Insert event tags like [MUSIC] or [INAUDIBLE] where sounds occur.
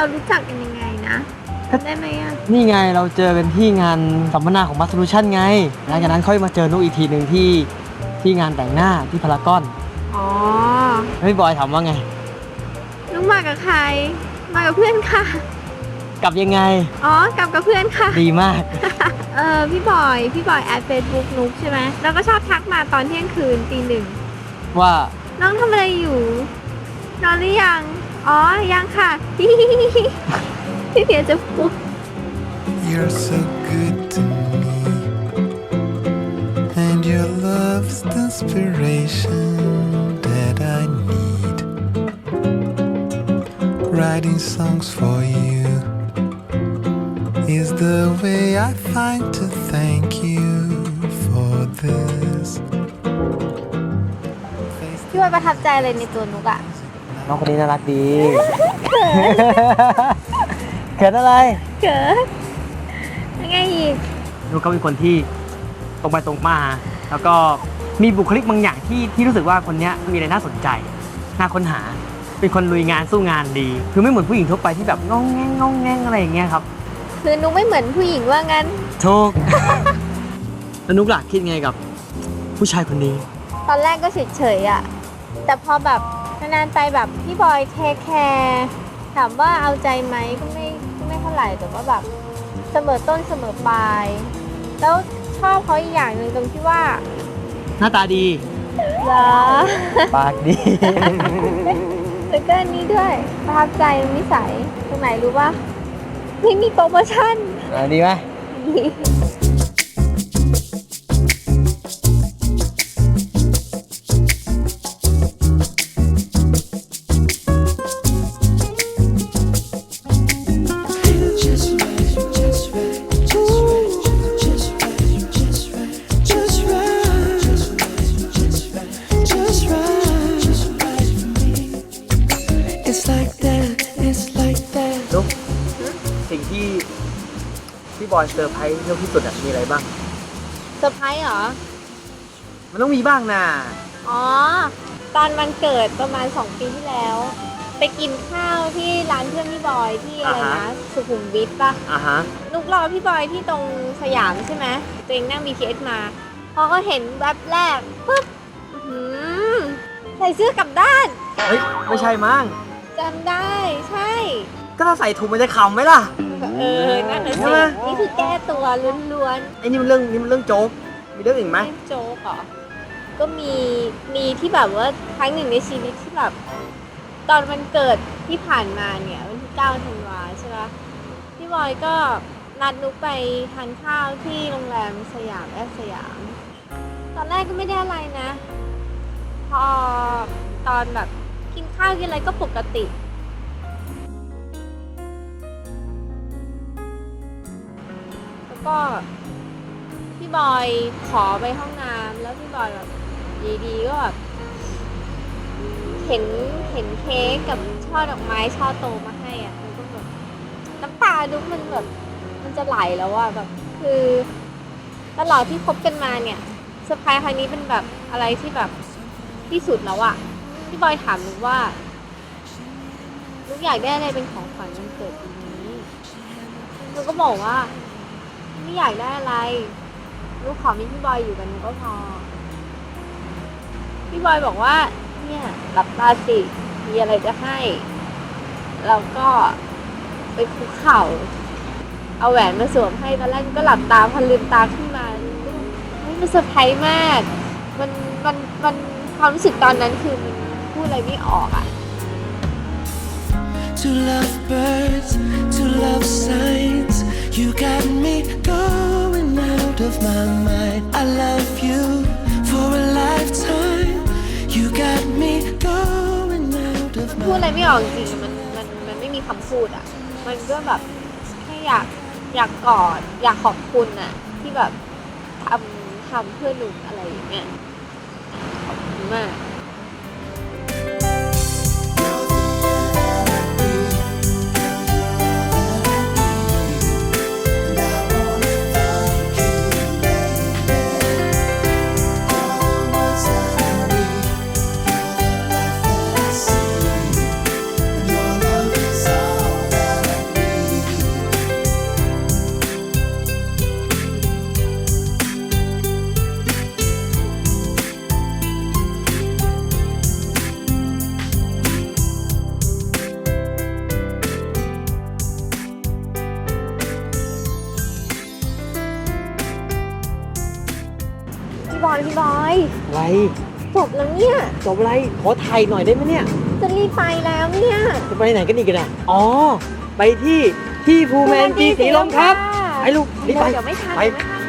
เรารู้จักกันยังไงนะจำได้ไหมอะ นี่ไงเราเจอกันที่งานสัมมนาของมาส o ูชันไงหลังจากนั้นค่อยมาเจอนุกอีกทีหนึ่งที่ที่งานแต่งหน้าที่พารากอนอ๋อแล้วพี่บอยถามว่าไง นุกมากับใคร มากับเพื่อนค่ะ กลับยังไง อ๋อ กลับกับเพื่อนค่ะ ดีมาก เออพี่บอย พี่บอยแอดเฟซบุ๊กนุกใช่ไหมแล้วก็ชอบทักมาตอนเที่ยงคืนตีหนึ่งว่าน้องทำอะไรอยู่ นอนหรือยัง อ๋อ ยังค่ะ พี่เพียจะพูด [LAUGHS] You're so good to me, and your love's the inspiration that I need. Writing songs for you is the way I find to thank you for this. พี่บอยประทับใจอะไรในตัวนุกอะ น้องคนนี้น่ารักดีเขินอะไรเกิดยังไงอีกนุกก็เป็นคนที่ตรงไปตรงมา แล้วก็มีบุคลิกบางอย่างที่ที่รู้สึกว่าคนเนี้ยมีอะไรน่าสนใจ น่าค้นหา เป็นคนลุยงานสู้งานดี คือไม่เหมือนผู้หญิงทั่วไปที่แบบงองแงงงองแงงอะไรอย่างเงี้ยครับ คือนุกไม่เหมือนผู้หญิงว่างั้น ถูก แล้วนุกหลักคิดไงกับ ผู้ชายคนนี้ ตอนแรกก็เฉยๆอะแต่พอแบบ นานๆไปแบบพี่บอยเทคแคร์ถามว่าเอาใจไหมก็ไม่ก็ไม่เท่าไหร่แต่ว่าแบบเสมอต้นเสมอปลาย แล้วชอบเขาอีกอย่างหนึ่งตรงที่ว่าหน้าตาดี เหรอ ปากดี แล้วก็อันนี้ด้วยประทับใจนิสัยตรงไหนรู้ป่ะไม่มีโปรโมชั่น อ่าดีไหม It's พี่บอยเซอร์ไพรส์เยอะที่สุดอะมีอะไรบ้าง เซอร์ไพรส์เหรอ มันต้องมีบ้างนะอ๋อ ตอนวันเกิดประมาณ 2 ปีที่แล้ว ไปกินข้าวที่ร้านเพื่อนพี่บอยที่อะไรนะสุขุมวิทปะอ่าฮะ นุกรอพี่บอยที่ตรงสยามใช่ไหมตัวเองนั่ง BTS มา พอก็เห็นแวบแรกปุ๊บอื้อหือใส่เสื้อกลับด้านเฮ้ย ไม่ใช่มั้งจำได้ใช่ ก็ถ้าใส่ถุงมันจะขำไหมล่ะ เออนั่นน่ะใช่สิไหมนี่คือแก้ตัวล้วนไอ้นี่มันเรื่องนี่มันเรื่องโจ๊กมีเรื่องอื่นๆไหมไม่โจ๊กเหรอก็มีมีที่แบบว่าครั้งหนึ่งในชีวิตที่แบบ ตอนวันเกิดที่ผ่านมาเนี่ยวันที่9ธันวาใช่ปะพี่บอยก็นัดนุกไปทานข้าวที่โรงแรมสยามแอสยาม ตอนแรกก็ไม่ได้อะไรนะ พอตอนแบบกินข้าวกินอะไรก็ปกติ ก็พี่บอยขอไปห้องน้ำแล้วพี่บอยแบบดีๆก็แบบเห็นเห็นเค้กกับช่อดอกไม้ช่อโตมาให้อะมันก็แบบน้ำตาดุกมันแบบ มันจะไหลแล้วอะแบบ คือตลอดที่คบกันมาเนี่ยเซอร์ไพรส์ครั้งนี้เป็นแบบอะไรที่แบบที่สุดแล้วอะพี่บอยถามนุกว่านุกอยากได้อะไรเป็นของขวัญวันเกิดปีนี้นุกก็บอกว่า ไม่อยากได้อะไร ลูกขอมีพี่บอยอยู่กันก็พอ พี่บอยบอกว่า เนี่ยหลับตาสิ มีอะไรจะให้ แล้วก็ไปคุกเข่า เอาแหวนมาสวมให้ตอนแรกก็หลับตาพอลืมตาขึ้นมาเฮ้ยมันเซอร์ไพรส์มาก มันมันมันความรู้สึกตอนนั้นคือมันพูดอะไรไม่ออกอะ To love birds, to love. My mind. I love you for a lifetime. You got me going out of พูดอะไรไม่ออกจริงๆมันมันมันไม่มีคำพูดอะ มันก็แบบแค่อยากอยากกอดอยากขอบคุณอะ ที่แบบทำทำเพื่อหนุ่มอะไรอย่างเงี้ยขอบคุณมาก พี่บอยพี่บอยอะไรจบแล้วเนี่ย จบอะไรขอถ่ายหน่อยได้ไหมเนี่ย จะรีบไปแล้วเนี่ย จะไปไหนกันอีกกันอะอ๋อ ไปที่ที่ภูแมนจีสีลมครับ ไปลูกรีบไปเดี๋ยวไม่ทันไปเดี๋ยวไม่ทัน